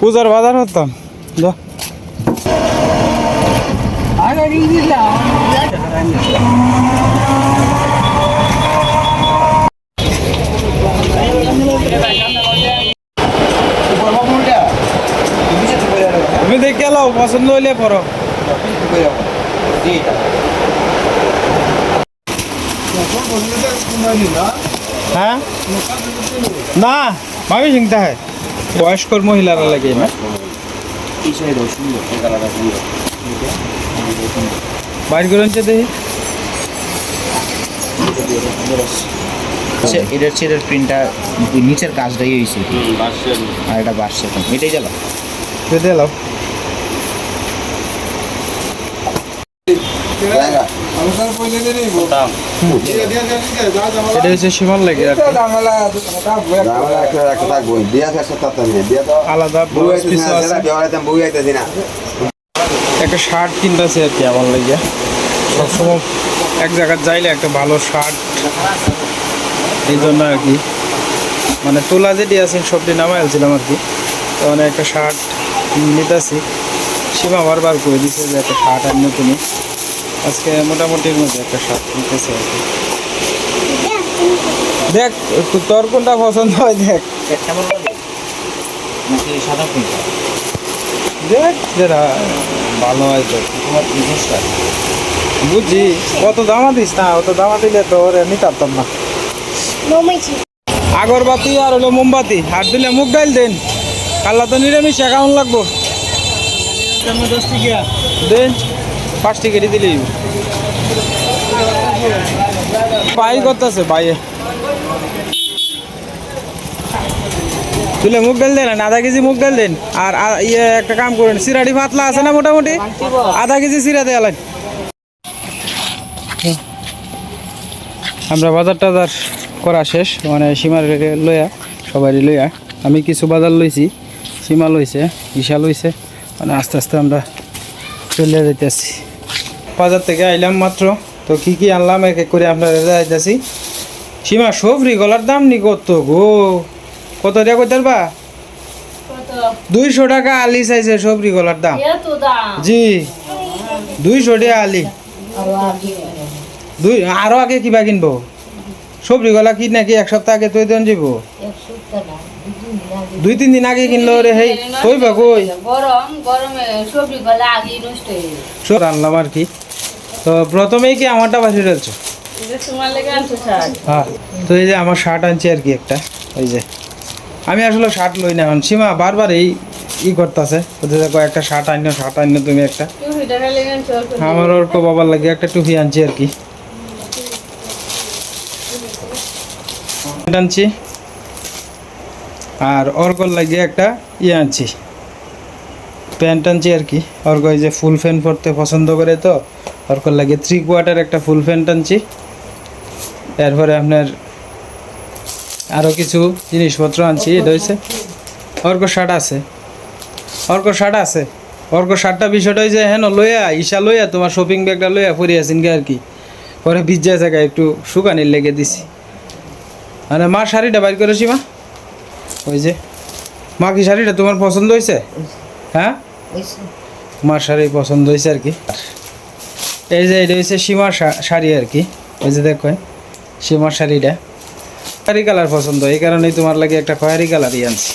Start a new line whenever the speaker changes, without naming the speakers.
পূজার বাজার হতাম তুমি দেখে এলো পছন্দ হইলে পড়ো। হ্যাঁ? না ভাবি চিন্তা হয়। বয়স্কর মহিলারা লাগে না? বাইর করে আনছে দেখি।
আচ্ছা, এটার হচ্ছে এটার প্রিন্টটা নিচের কাজটাই হয়েছে। আর এটা এখন এটাই জ্বালা
তো দিলাম। এটা হচ্ছে একটা শার্ট কিনতেছে আর কি আমার সবসময় এক যাইলে একটা ভালো শার্ট এই জন্য আর কি। মানে তোলা যেটি আছে, সবটি নামাই আর কি। তো মানে একটা শার্ট নিতেছি। সীমা বারবার করে দিছে যে একটা শার্ট আনি তুমি আজকে মোটামুটির মধ্যে একটা শার্ট নিতেছে আর কি। দেখ তোর কোনটা পছন্দ হয় দেখ। দেখ যেটা ভালো হয় তো।
তোমার
বুঝছি, কত দামা দিস না, অত দামা দিলে তো ওরে নিতাম না। আগরবাতি আর হলো মোমবাতি, আর দিলে মুখ ডাইল দেন। কাল্লা তো নিরামিষ একাউন্ট লাগবো। দেন। পাঁচ টিকিটই দিলেই পাই করতেছে বাইয়ে তুলে মুখ ডাল দেন, আধা কেজি মুখ ডাল দেন। আর ইয়ে একটা কাম করেন, সিরাড়ি পাতলা আছে না মোটামুটি? আধা কেজি সিরা দেওয়া লাগে আমরা বাজার টাজার করা শেষ মানে সীমার লইয়া, সবারই লইয়া। আমি কিছু বাজার লইছি, সীমা লইছে, ঈশা লইছে মানে আস্তে আস্তে আমরা চলে যাইতেছি। বাজার থেকে আইলাম মাত্র। তো কি কি আনলাম? এক এক করে আপনারা যাইতেছি সীমা সবরি গলার দাম নি কত গো? কত দিয়া কইতার বা দুইশো টাকা আলি চাইছে সবরি গলার দাম। জি। দুইশো টাকা আলি। দুই আরও আগে কিবা কিনবো? সবজি গলা কি নাকি এক সপ্তাহ আগে তুই দেন যাব দুই তিন দিন আগে কিনলো রে হেই কই বা কই?
গরম গরমে সবজি গলা আগে নষ্ট হয়ে
সব আর কি। তো প্রথমেই কি আমারটা বাসি রয়েছে
এটা তোমার লেগে আনছো শাক
হ্যাঁ তো এই যে আমার শার্ট আনছি আর কি একটা এই যে। আমি আসলে শার্ট লই না এখন। সীমা বারবার এই ই করতেছে কয়েকটা শার্ট আনিও শার্ট আনিও তুমি একটা। আমার ওর বাবার লাগে একটা টুপি আনছি আর কি। আনছি। আর অর্গর লাগিয়ে একটা ইয়ে আনছি। প্যান্ট আনছি আর কি। অর্গ যে ফুল প্যান্ট পরতে পছন্দ করে তো অর্গর লাগিয়ে থ্রি কোয়ার্টার একটা ফুল প্যান্ট আনছি। এরপরে আপনার আরও কিছু জিনিসপত্র আনছি, এটা হচ্ছে অর্গ শার্ট আছে। অর্ক শার্ট আছে। অর্ক শার্টটা বিষয়টা হয়েছে হ্যাঁ লইয়া, ঈশা লইয়া, তোমার শপিং ব্যাগটা লইয়া আছেন গে আর কি। পরে ভিজা জায়গায় একটু শুকানির লেগে দিছি। মানে মা শাড়িটা বাইর করেছি মা। ওই যে মা কি শাড়িটা তোমার পছন্দ হয়েছে? হ্যাঁ? মার শাড়ি পছন্দ হয়েছে আর কি। এই যে এটা হচ্ছে সীমার শাড়ি আর কি। ওই যে দেখো সীমার শাড়িটা। খয়েরি কালার পছন্দ এই কারণেই তোমার লাগে একটা খয়েরি কালারই আনছি।